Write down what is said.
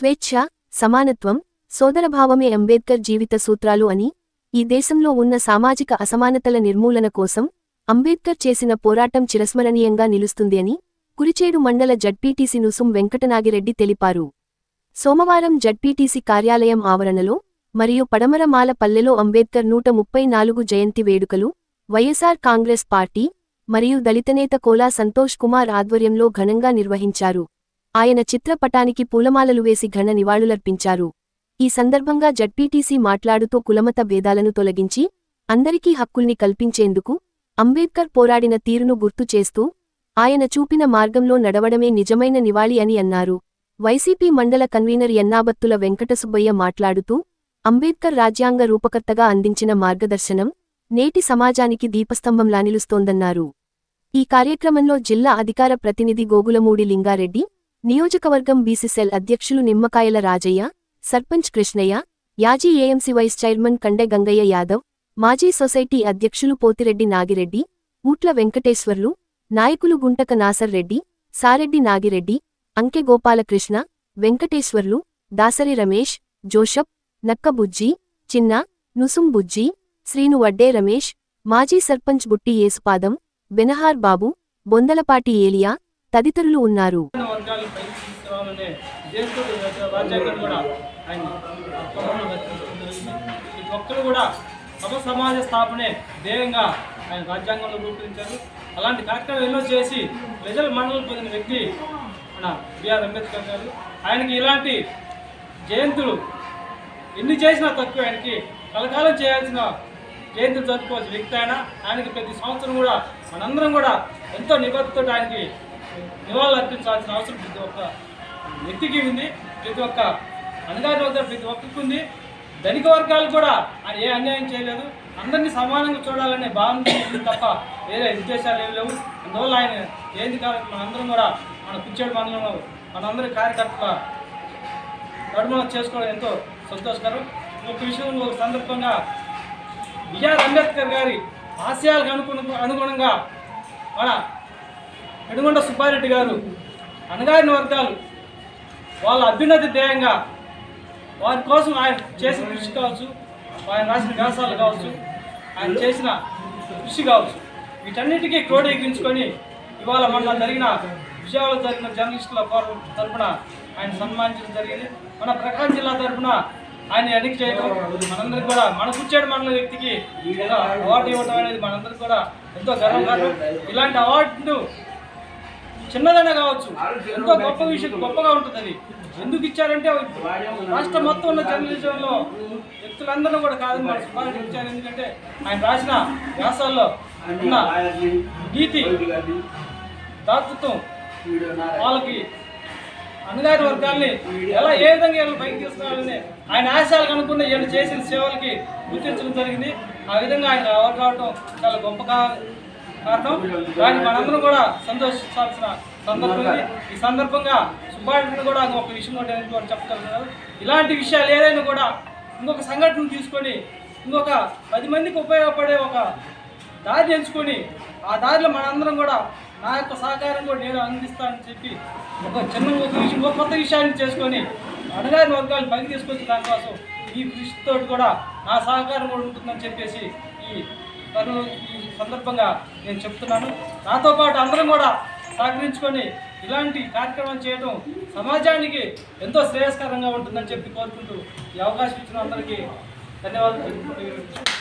స్వేచ్ఛ సమానత్వం సోదరభావమే అంబేద్కర్ జీవిత సూత్రాలు అని ఈ దేశంలో ఉన్న సామాజిక అసమానతల నిర్మూలన కోసం అంబేద్కర్ చేసిన పోరాటం చిరస్మరణీయంగా నిలుస్తుంది అని కురిచేడు మండల జడ్పీటీసీ నుసుం వెంకటనాగిరెడ్డి తెలిపారు. సోమవారం జడ్పీటీసీ కార్యాలయం ఆవరణలో మరియు పడమరమాల పల్లెలో అంబేద్కర్ నూట ముప్పై నాలుగు జయంతి వేడుకలు వైఎస్ఆర్ కాంగ్రెస్ పార్టీ మరియు దళితనేత కోలా సంతోష్ కుమార్ ఆధ్వర్యంలో ఘనంగా నిర్వహించారు. ఆయన చిత్రపటానికి పూలమాలలు వేసి ఘన నివాళులర్పించారు. ఈ సందర్భంగా జడ్పీటీసీ మాట్లాడుతూ కులమత భేదాలను తొలగించి అందరికీ హక్కుల్ని కల్పించేందుకు అంబేద్కర్ పోరాడిన తీరును గుర్తు చేస్తూ ఆయన చూపిన మార్గంలో నడవడమే నిజమైన నివాళి అని అన్నారు. వైసీపీ మండల కన్వీనర్ ఎన్నాబత్తుల వెంకటసుబ్బయ్య మాట్లాడుతూ అంబేద్కర్ రాజ్యాంగ రూపకర్తగా అందించిన మార్గదర్శనం నేటి సమాజానికి దీపస్తంభంలా నిలుస్తోందన్నారు ఈ కార్యక్రమంలో జిల్లా అధికార ప్రతినిధి గోగులమూడి లింగారెడ్డి నియోజకవర్గం బీసీసెల్ అధ్యక్షులు Nimmakayala Rajaiah sarpanch Krishnaiah యాజీ AMC vice chairman Kande Gangaiah Yadav మాజీ సొసైటీ అధ్యక్షులు పోతిరెడ్డి నాగిరెడ్డి ఊట్ల వెంకటేశ్వర్లు నాయకులు గుంటక నాసర్ రెడ్డి సారెడ్డి నాగిరెడ్డి అంకె గోపాలకృష్ణ వెంకటేశ్వర్లు దాసరి రమేష్ జోషప్ నక్కబుజ్జి చిన్న నుసుం బుజ్జి శ్రీను వడ్డే రమేష్ మాజీ సర్పంచ్ బుట్టి యేసుపాదం బెనహార్ బాబు బొందలపాటి ఏలియా తదితరులు ఉన్నారు. తీసుకురావాలనే ఉద్దేశంతో రాజ్యాంగం కూడా ఆయన తప్పకుండా రచించడం జరిగింది. ప్రతి ఒక్కరు కూడా సమ సమాజ స్థాపనే ధ్యేయంగా ఆయన రాజ్యాంగంలో రూపొందించారు. అలాంటి కార్యక్రమం ఎన్నో చేసి ప్రజల మన్నలు పొందిన వ్యక్తి మన బిఆర్ అంబేద్కర్ గారు. ఆయనకి ఇలాంటి జయంతులు ఎన్ని చేసినా తక్కువ ఆయనకి. కలకాలం చేయాల్సిన జయంతులు జరుపుకోవాల్సిన వ్యక్తి ఆయన. ఆయనకి ప్రతి సంవత్సరం కూడా మనందరం కూడా ఎంతో నిబద్ధతో ఆయనకి నివాళులు అర్పించాల్సిన అవసరం ప్రతి ఒక్క వ్యక్తికి ఉంది ప్రతి ఒక్క అణగారి వద్ద ప్రతి ఒక్కరికి ఉంది. ధనిక వర్గాలు కూడా ఆయన ఏ అన్యాయం చేయలేదు. అందరినీ సమానంగా చూడాలనే భావన తప్ప వేరే ఉద్దేశాలు ఏమి లేవు. అందువల్ల ఆయన ఏంది కాదు మనందరం కూడా మన పిచ్చేడు మండలంలో మనందరి కార్యకర్తల నడుమన చేసుకోవడం ఎంతో సంతోషకరం. ఒక విషయంలో ఒక సందర్భంగా బిఆర్ అంబేద్కర్ గారి ఆశయాలకు అనుగుణ అనుగుణంగా మన పెనుగొండ సుబ్బారెడ్డి గారు అణగారిన వర్గాలు వాళ్ళ అభ్యున్నతి ధ్యేయంగా వారి కోసం ఆయన చేసిన కృషి కావచ్చు ఆయన రాసిన వ్యాసాలు కావచ్చు ఆయన చేసిన కృషి కావచ్చు. వీటన్నిటికీ క్రోడీకరించుకొని ఇవాళ మొన్న జరిగిన విజయవాడలో జరిగిన జర్నలిస్టుల ఫోరం తరపున ఆయన సన్మానించడం జరిగింది. మన ప్రకాశం జిల్లా తరఫున ఆయన ఎన్నిక చేయడం మనందరికి కూడా మన కూర్చేడు మండల వ్యక్తికి అవార్డు ఇవ్వడం అనేది మనందరికి కూడా ఎంతో గర్వకారణం ఇలాంటి అవార్డును చిన్నదైనా కావచ్చు. ఎంతో గొప్ప విషయం గొప్పగా ఉంటుంది అది ఎందుకు ఇచ్చారంటే రాష్ట్రం మొత్తం ఉన్న జర్నలిజంలో వ్యక్తులందరూ కూడా కాదని మన సుబ్బారెడ్డి ఇచ్చారు ఎందుకంటే ఆయన రాసిన వ్యాసాల్లో ఉన్న నీతి దాతృత్వం వాళ్ళకి అన్నగారి వర్గాల్ని ఎలా ఏ విధంగా వీళ్ళని పైకి తీసుకురావాలని ఆయన ఆశయాలకు అనుకున్న వీళ్ళు చేసిన సేవలకి గుర్తించడం జరిగింది. ఆ విధంగా ఆయన అవార్డు రావడం చాలా గొప్పగా కారణం దాన్ని మనందరం కూడా సంతోషించాల్సిన సందర్భం ఈ సందర్భంగా సుబ్బారెడ్డిని కూడా ఒక విషయం కూడా నేను కూడా ఇలాంటి విషయాలు ఏదైనా కూడా ఇంకొక సంఘటన తీసుకొని ఇంకొక పది మందికి ఉపయోగపడే ఒక దారి ఎంచుకొని ఆ దారిలో మనందరం కూడా నా యొక్క సహకారం కూడా నేను అందిస్తానని చెప్పి ఒక చిన్న ఒక విషయం ఒక కొత్త విషయాన్ని చేసుకొని అడగారి వర్గాలు పైకి తీసుకొచ్చి దానికోసం ఈ కృషితో కూడా నా సహకారం కూడా ఉంటుందని చెప్పేసి ఈ తను ఈ సందర్భంగా నేను చెప్తున్నాను. నాతో పాటు అందరం కూడా సహకరించుకొని ఇలాంటి కార్యక్రమాలు చేయడం సమాజానికి ఎంతో శ్రేయస్కరంగా ఉంటుందని చెప్పి కోరుకుంటూ ఈ అవకాశం ఇచ్చిన అందరికీ ధన్యవాదాలు.